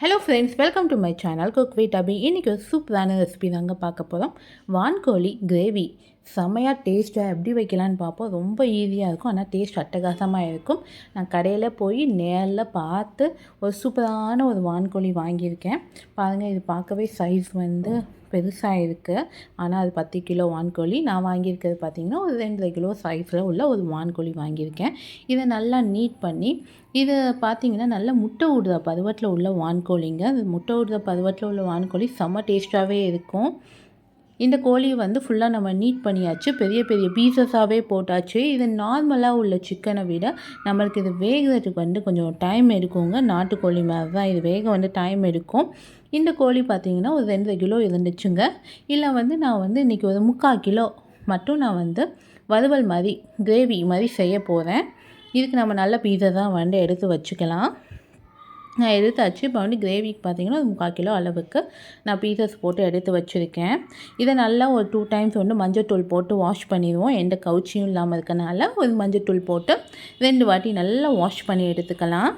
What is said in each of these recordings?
Hello friends welcome to my channel cook with Abhi இன்றைக்கி ஒரு சூப்பரான ரெசிபி தாங்க பார்க்க போகிறோம் வான்கோழி கிரேவி செம்மையாக டேஸ்ட்டாக எப்படி வைக்கலான்னு பார்ப்போம். ரொம்ப ஈஸியாக இருக்கும். ஆனால் டேஸ்ட் அட்டகாசமாக இருக்கும். நான் கடையில் போய் நேரில் பார்த்து ஒரு சூப்பரான ஒரு வான்கோழி வாங்கியிருக்கேன். பாருங்கள் இது பார்க்கவே சைஸ் வந்து பெருசாக இருக்குது ஆனால் அது பத்து கிலோ வான்கோழி. நான் வாங்கியிருக்கிறது பார்த்திங்கன்னா ஒரு ரெண்டரை கிலோ சைஸில் உள்ள ஒரு வான்கோழி வாங்கியிருக்கேன். இதை நல்லா நீட் பண்ணி இது பார்த்திங்கன்னா நல்லா முட்டை விடுற பருவத்தில் உள்ள வான்கோழிங்க. அது முட்டை விடுற பருவத்தில் உள்ள வான்கோழி செம்ம டேஸ்ட்டாகவே இருக்கும். இந்த கோழியை வந்து ஃபுல்லாக நம்ம நீட் பண்ணியாச்சு. பெரிய பெரிய பீசஸாகவே போட்டாச்சு. இது நார்மலாக உள்ள சிக்கனை விட நம்மளுக்கு இது வேகிறதுக்கு வந்து கொஞ்சம் டைம் எடுக்குங்க. நாட்டுக்கோழி மாதிரி தான் இது வேக வந்து டைம் எடுக்கும். இந்த கோழி பார்த்திங்கன்னா ஒரு ரெண்டு கிலோ இருந்துச்சுங்க. இல்லை வந்து நான் வந்து இன்றைக்கி ஒரு முக்கால் கிலோ மட்டும் நான் வந்து வறுவல் மாதிரி கிரேவி மாதிரி செய்ய போகிறேன் இதுக்கு நம்ம நல்ல பீஸை தான் வந்து எடுத்து வச்சுக்கலாம். நான் எடுத்தாச்சு இப்போ வந்து கிரேவிக்கு பார்த்தீங்கன்னா முக்கால் கிலோ அளவுக்கு நான் பீசஸ் போட்டு எடுத்து வச்சுருக்கேன். இதை நல்லா ஒரு டூ டைம்ஸ் வந்து மஞ்சள் போட்டு வாஷ் பண்ணிடுவோம். எந்த கவுச்சியும் இல்லாமல் இருக்கனால ஒரு மஞ்சள் போட்டு ரெண்டு வாட்டி நல்லா வாஷ் பண்ணி எடுத்துக்கலாம்.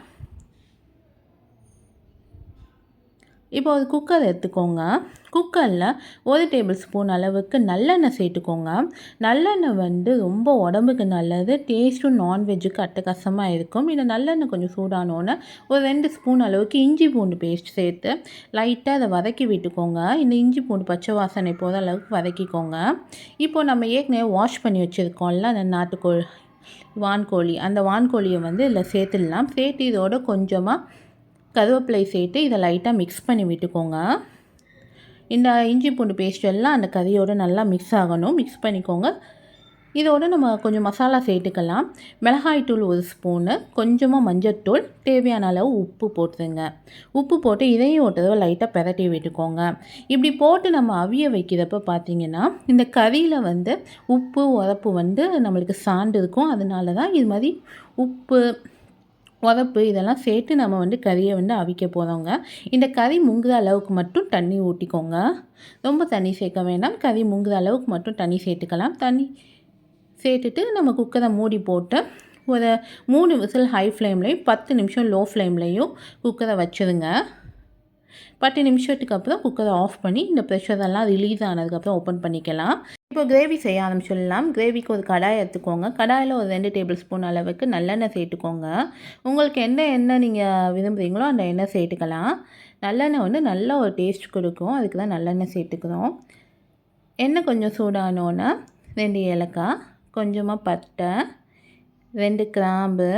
இப்போ ஒரு குக்கர் எடுத்துக்கோங்க. குக்கரில் ஒரு டேபிள் ஸ்பூன் அளவுக்கு நல்லெண்ணெய் சேர்த்துக்கோங்க. நல்லெண்ணெய் வந்து ரொம்ப உடம்புக்கு நல்லது டேஸ்ட்டும் நான்வெஜ்ஜுக்கு அட்டகாசமாக இருக்கும். இந்த நல்லெண்ணெய் கொஞ்சம் சூடானோன்னே ஒரு ரெண்டு ஸ்பூன் அளவுக்கு இஞ்சி பூண்டு பேஸ்ட் சேர்த்து லைட்டாக அதை வதக்கி விட்டுக்கோங்க. இந்த இஞ்சி பூண்டு பச்சை வாசனை போகிற அளவுக்கு வதக்கிக்கோங்க. இப்போது நம்ம ஏற்கனவே வாஷ் பண்ணி வச்சுருக்கோம்ல அந்த நாட்டுக்கோழி வான்கோழி அந்த வான்கோழியை வந்து இதில் சேர்த்துடலாம். சேர்த்து இதோட கொஞ்சமாக கருவேப்பிலை சேர்த்து இதை லைட்டாக மிக்ஸ் பண்ணி விட்டுக்கோங்க. இந்த இஞ்சி பூண்டு பேஸ்ட் எல்லாம் அந்த கறியோடு நல்லா மிக்ஸ் ஆகணும். மிக்ஸ் பண்ணிக்கோங்க. இதோடு நம்ம கொஞ்சம் மசாலா சேர்த்துக்கலாம். மிளகாய்த்தூள் ஒரு ஸ்பூனு கொஞ்சமாக மஞ்சத்தூள் தேவையான அளவு உப்பு போட்டுருங்க உப்பு போட்டு இதையும் ஒரு தடவை லைட்டாக பெரட்டி விட்டுக்கோங்க. இப்படி போட்டு நம்ம அவிய வைக்கிறப்ப பார்த்திங்கன்னா இந்த கறியில் வந்து உப்பு உரப்பு வந்து நம்மளுக்கு சாண்டு இருக்கும். அதனால தான் இது மாதிரி உப்பு உதப்பு இதெல்லாம் சேர்த்து நம்ம வந்து கறியை வந்து அவிக்க போகிறோங்க இந்த கறி முங்குற அளவுக்கு மட்டும் தண்ணி ஊற்றிக்கோங்க ரொம்ப தண்ணி சேர்க்க வேண்டாம். கறி முங்குற அளவுக்கு மட்டும் தண்ணி சேர்த்துக்கலாம். தண்ணி சேர்த்துட்டு நம்ம குக்கரை மூடி போட்டு ஒரு மூணு விசில் ஹை ஃப்ளேம்லேயும் பத்து நிமிஷம் லோ ஃப்ளேம்லேயும் குக்கரை வச்சுருங்க. பத்து நிமிஷத்துக்கு அப்புறம் குக்கரை ஆஃப் பண்ணி இந்த ப்ரெஷரெல்லாம் ரிலீஸ் ஆனதுக்கப்புறம் ஓப்பன் பண்ணிக்கலாம். இப்போ கிரேவி செய்ய ஆரம்பிச்சிடலாம். கிரேவிக்கு ஒரு கடாய் எடுத்துக்கோங்க. கடாயில் ஒரு ரெண்டு டேபிள் ஸ்பூன் அளவுக்கு நல்லெண்ணெய் சேர்த்துக்கோங்க. உங்களுக்கு என்ன எண்ணெய் நீங்கள் விரும்புகிறீங்களோ அந்த எண்ணெய் சேர்த்துக்கலாம். நல்லெண்ணெய் வந்து நல்ல ஒரு டேஸ்ட் கொடுக்கும். அதுக்கு தான் நல்லெண்ணெய் சேர்த்துக்கிறோம். எண்ணெய் கொஞ்சம் சூடானோன்னா ரெண்டு ஏலக்காய் கொஞ்சமாக பட்டை ரெண்டு கிராம்பு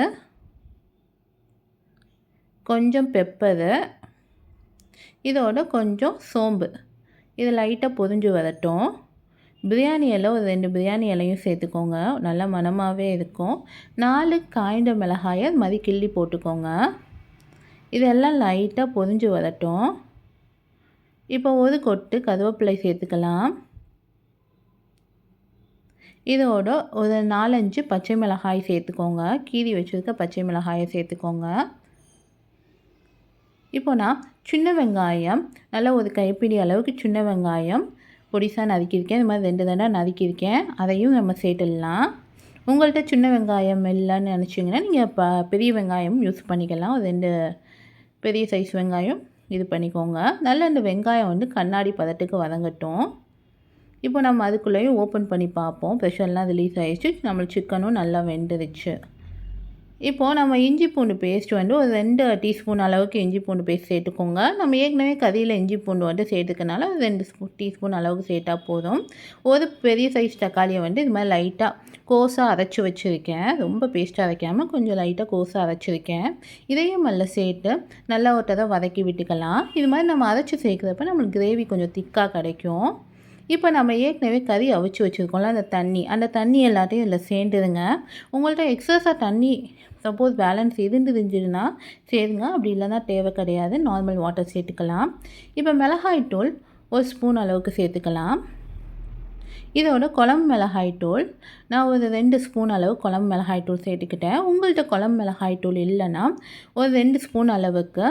கொஞ்சம் பெப்பரு இதோட கொஞ்சம் சோம்பு. இது லைட்டாக பொறிஞ்சு வரட்டும். பிரியாணி இலை ஒரு ரெண்டு பிரியாணி இலையும் சேர்த்துக்கோங்க. நல்லா மனமாகவே இருக்கும். நாலு காய்ந்த மிளகாயை மதி கிள்ளி போட்டுக்கோங்க. இதெல்லாம் லைட்டாக பொறிஞ்சு வரட்டும். இப்போ ஒரு கொட்டு கருவேப்பிலை சேர்த்துக்கலாம். இதோட ஒரு நாலஞ்சு பச்சை மிளகாய் சேர்த்துக்கோங்க. கீரி வச்சுருக்க பச்சை மிளகாயை சேர்த்துக்கோங்க. இப்போ நான் சின்ன வெங்காயம் நல்லா ஒரு கைப்பிடி அளவுக்கு சின்ன வெங்காயம் பொடிசாக நறுக்கியிருக்கேன் இந்த மாதிரி ரெண்டு தண்டாக நறுக்கியிருக்கேன். அதையும் நம்ம சேர்த்துடலாம். உங்கள்கிட்ட சின்ன வெங்காயம் இல்லைன்னு நினச்சிங்கன்னா நீங்கள் ப பெரிய வெங்காயம் யூஸ் பண்ணிக்கலாம். ரெண்டு பெரிய சைஸ் வெங்காயம் இது பண்ணிக்கோங்க. நல்லா இந்த வெங்காயம் வந்து கண்ணாடி பதத்துக்கு வதங்கட்டும். இப்போ நம்ம அதுக்குள்ளேயும் ஓப்பன் பண்ணி பார்ப்போம். ப்ரெஷர்லாம் ரிலீஸ் ஆகிடுச்சு நம்மளுக்கு சிக்கனும் நல்லா வெந்துருச்சு. இப்போது நம்ம இஞ்சி பூண்டு பேஸ்ட் வந்து ஒரு ரெண்டு டீஸ்பூன் அளவுக்கு இஞ்சி பூண்டு பேஸ்ட் சேர்த்துக்கோங்க. நம்ம ஏற்கனவே கறியில் இஞ்சி பூண்டு வந்து சேர்த்துக்கனால ரெண்டு ஸ்பூ டீஸ்பூன் அளவுக்கு சேர்த்தா போதும். ஒரு பெரிய சைஸ் தக்காளியை வந்து இது மாதிரி லைட்டாக கோஸாக அரைச்சி வச்சுருக்கேன். ரொம்ப பேஸ்ட்டாக அரைக்காமல் கொஞ்சம் லைட்டாக கோஸாக அரைச்சிருக்கேன். இதையும் நல்லா சேர்த்து நல்லா ஒரு தடவை வதக்கி விட்டுக்கலாம். இது மாதிரி நம்ம அரைச்சி சேர்க்குறப்ப நம்மளுக்கு கிரேவி கொஞ்சம் திக்காக கிடைக்கும். இப்போ நம்ம ஏற்கனவே கறி அவிச்சு வச்சுருக்கோம்ல அந்த தண்ணி. அந்த தண்ணி எல்லாத்தையும் இதில் சேர்ந்துருங்க. உங்கள்கிட்ட எக்ஸஸாக தண்ணி சப்போஸ் பேலன்ஸ் இருந்துருந்துச்சுன்னா சேருங்க அப்படி இல்லைன்னா தேவை கிடையாது. நார்மல் வாட்டர் சேர்த்துக்கலாம். இப்போ மிளகாய் தூள் ஒரு ஸ்பூன் அளவுக்கு சேர்த்துக்கலாம். இதோட குழம்பு மிளகாய் தூள். நான் ஒரு ரெண்டு ஸ்பூன் அளவு குழம்பு மிளகாய் தூள் சேர்த்துக்கிட்டேன். உங்கள்கிட்ட குழம்பு மிளகாய் தூள் இல்லைன்னா ஒரு ரெண்டு ஸ்பூன் அளவுக்கு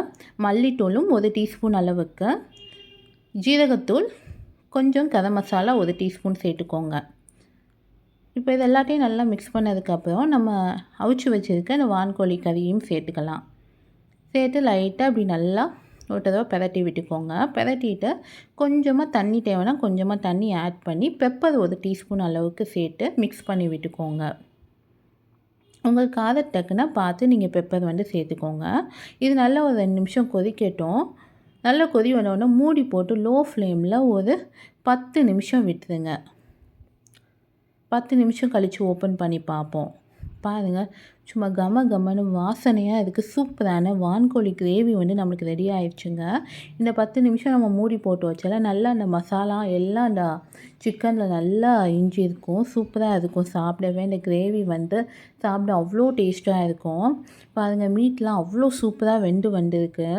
மல்லித்தூளும் ஒரு டீஸ்பூன் அளவுக்கு ஜீரகத்தூள் கொஞ்சம் கதம் மசாலா ஒரு டீஸ்பூன் சேர்த்துக்கோங்க. இப்போ இது எல்லாத்தையும் நல்லா மிக்ஸ் பண்ணதுக்கப்புறம் நம்ம அவிச்சு வச்சுருக்க அந்த வான்கோழி கறியும் சேர்த்துக்கலாம். சேர்த்து லைட்டாக அப்படி நல்லா ஒரு தடவை பெரட்டி விட்டுக்கோங்க. பெரட்டிட்டு கொஞ்சமாக தண்ணி தேவைன்னா கொஞ்சமாக தண்ணி ஆட் பண்ணி பெப்பர் ஒரு டீஸ்பூன் அளவுக்கு சேர்த்து மிக்ஸ் பண்ணி விட்டுக்கோங்க. உங்கள் காதை டக்குன்னா பார்த்து நீங்கள் பெப்பர் வந்து சேர்த்துக்கோங்க. இது நல்லா ஒரு ரெண்டு நிமிஷம் கொதிக்கட்டும். நல்லா கொதி வந்தோடனே மூடி போட்டு லோ ஃப்ளேமில் ஒரு பத்து நிமிஷம் விட்டுருங்க. பத்து நிமிஷம் கழித்து ஓப்பன் பண்ணி பார்ப்போம். பாருங்கள் சும்மா கம கமன்னு வாசனையாக இருக்குது சூப்பரான வான்கோழி கிரேவி வந்து நம்மளுக்கு ரெடி ஆயிடுச்சுங்க. இந்த பத்து நிமிஷம் நம்ம மூடி போட்டு வச்சால நல்லா அந்த மசாலா எல்லாம் அந்த சிக்கனில் நல்லா இஞ்சி இருக்கும். சூப்பராக இருக்கும். சாப்பிடவே இந்த கிரேவி வந்து சாப்பிட அவ்வளோ டேஸ்ட்டாக இருக்கும். பாருங்கள் மீட்லாம் அவ்வளோ சூப்பராக வெந்து வந்திருக்கு.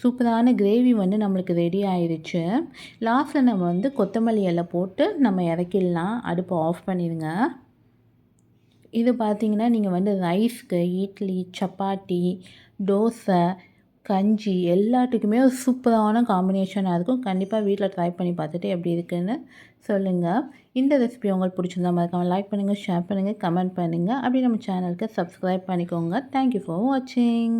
சூப்பரான கிரேவி வந்து நம்மளுக்கு ரெடி ஆயிடுச்சு லாஸ்ட்டில் நம்ம வந்து கொத்தமல்லி எல்லாம் போட்டு நம்ம இறக்கிடலாம். அடுப்பை ஆஃப் பண்ணிடுங்க. இது பார்த்திங்கன்னா நீங்கள் வந்து ரைஸ்க்கு இட்லி சப்பாத்தி தோசை கஞ்சி எல்லாத்துக்குமே ஒரு சூப்பரான காம்பினேஷனாக இருக்கும். கண்டிப்பாக வீட்டில் ட்ரை பண்ணி பார்த்துட்டு எப்படி இருக்குதுன்னு சொல்லுங்கள் இந்த ரெசிபி உங்களுக்கு பிடிச்சிருந்தா மறக்காமல் லைக் பண்ணுங்கள் ஷேர் பண்ணுங்கள் கமெண்ட் பண்ணுங்கள் அப்படி நம்ம சேனலுக்கு சப்ஸ்கிரைப் பண்ணிக்கோங்க. தேங்க்யூ ஃபார் வாட்சிங்